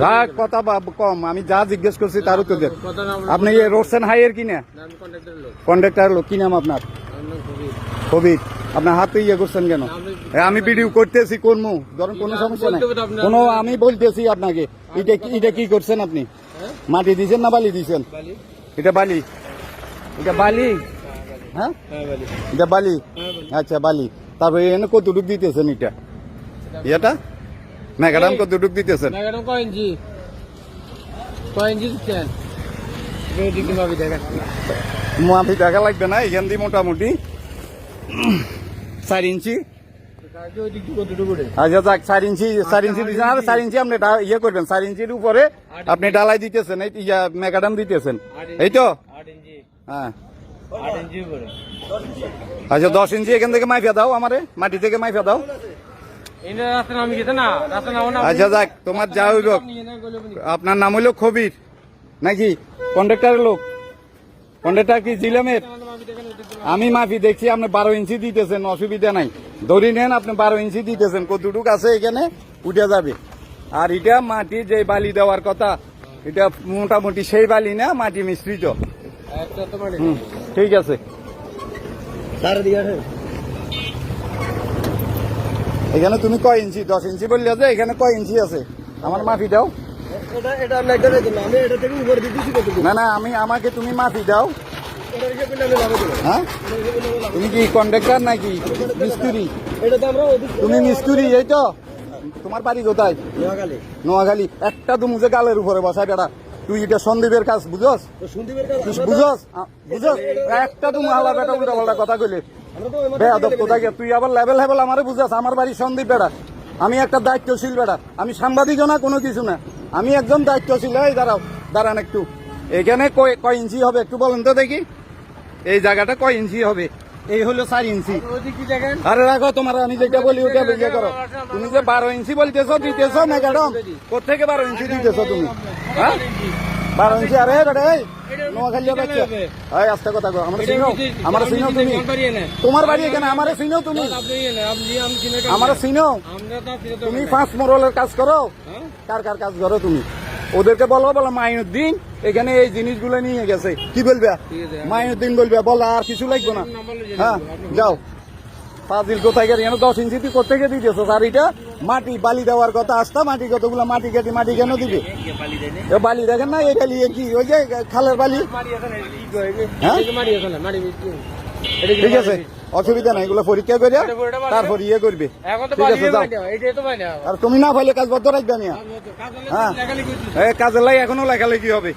রাগ কথা কম আমি যা জিজ্ঞেস করছি তার উত্তর দেন আপনি রোডসেন হাইয়ের কিনা কন্ডাক্টর লোক। কি নাম আপনার? কবির। আপনার হাতে ইয়ে করছেন কেন? আমি ভিডিও করতেছি করব ধরুন কোনো সমস্যা নাই। কোনো আমি বলতেছি আপনাকে এটা কি- এটা কি করছেন আপনি? হ্যাঁ? মাটি দিয়েছেন না বালি দিয়েছেন? এটা বালি। এটা বালি? হ্যাঁ? হ্যাঁ এটা বালি? হ্যাঁ আচ্ছা বালি। তারপরে এনে কতটুক দিতেছেন এটা? এটা ম্যাগাডাম কতটুক দিতেছেন। ম্যাডাম কয় ইঞ্চি? কয় ইঞ্চি দিচ্ছেন? মাফি টাকা লাগবে না এখান দিয়ে মোটামুটি। চার ইঞ্চি। আচ্ছা যাক চার ইঞ্চি চার ইঞ্চি দিচ্ছেন আর চার ইঞ্চি আপনি ইয়ে করবেন চার ইঞ্চির উপরে আপনি ডালাই দিতেছেন এই ইয়া ম্যাগাডাম দিতেছেন। এই তো? হ্যাঁ। আচ্ছা দশ ইঞ্চি এখান থেকে মাইফা দাও আমারে মাটি থেকে মাইফা দাও। আচ্ছা যাক তোমার যা হইব। আপনার নাম হইল খবির নাকি? কন্ডাক্টরের লোক। কন্ডাক্টার কি জিলামের? আমি মাফি দেখছি আপনি বারো ইঞ্চি দিতেছেন অসুবিধা নাই। ধরি নেন আপনি বারো ইঞ্চি দিতেছেন কতটুক আছে এখানে উঠে যাবে। আর এটা মাটি যে বালি দেওয়ার কথা এটা মোটামুটি সেই বালি না মাটি মিশ্রিত? ঠিক আছে। এখানে তুমি কয় ইঞ্চি? দশ ইঞ্চি বললে যে এখানে কয় ইঞ্চি আছে? আমার মাফি দাও। না না আমি আমাকে তুমি মাফি দাও। হ্যাঁ? তুমি কি কন্ডাক্টর নাকি? মিস্ত্রি? তুমি মিস্ত্রি এই তো। তোমার বাড়ি কোথায়? নোয়াখালী। নোয়াখালী। একটা তো মুজে গালের উপরে বসায় বেটা। তুই এটা সন্দীপের কাজ বুঝস? বুঝস? বুঝস একটা তুমি হালা বেটা উল্টা পাল্টা কথা কইলে। তুই আবার লেভেল লেভেল আমারে বুঝাস, আমার বাড়ি সন্দীপ বেটা আমি একটা দায়িত্বশীল বেটা আমি সাংবাদিকও না, কোনো কিছু না। আমি একজন দায়িত্বশীল। এই দাঁড়াও, দাঁড়ান একটু। এখানে কয় ইঞ্চি হবে একটু বলেন তো দেখি। এই জায়গাটা কয় ইঞ্চি হবে? এই হলো চার ইঞ্চি। আরে রাখো, তোমার আমি যেটা বলি ওটা বিয়ে করো। তুমি যে বারো ইঞ্চি বলতেছো, দিতেছো, ম্যাডাম। কোথেকে বারো ইঞ্চি দিতেছো তুমি? হ্যাঁ? বারো ইঞ্চি আরে বেটা এই নোয়াখালী বাচ্চা এই আস্তে কথা কো আমার চিনো আমার চিনো তুমি। তোমার বাড়ি এখানে আমারে চিনো তুমি। আমার চিনো তুমি পাঁচ কাজ করো। কার কার কাজ করো তুমি? ওদেরকে বলো বলো মাইনুদ্দিন এখানে এই জিনিসগুলো নিয়ে গেছে। কি বলবে? মাইনুদ্দিন বলবে বলো আর কিছু লাগবে না। হ্যাঁ যাও। ফাজিল কোথায় গেছে এখানে দশ ইঞ্চি তুই কোথেকে দিতেছ আর এটা? মাটি বালি দেওয়ার কথা আসতা মাটি কতগুলো মাটি কেটে মাটি কেন দিবে? এ বালি দেখেন না এই এ কি? ওই যে খালের বালি। হ্যাঁ? ঠিক আছে অসুবিধা নাই এগুলো পরীক্ষা করে তারপর ইয়ে করবে। ঠিক আছে যাও। আর তুমি না পাইলে কাজ বদ্ধ রাখবে না। হ্যাঁ। কাজের লাই এখনও লেখালেখি হবে।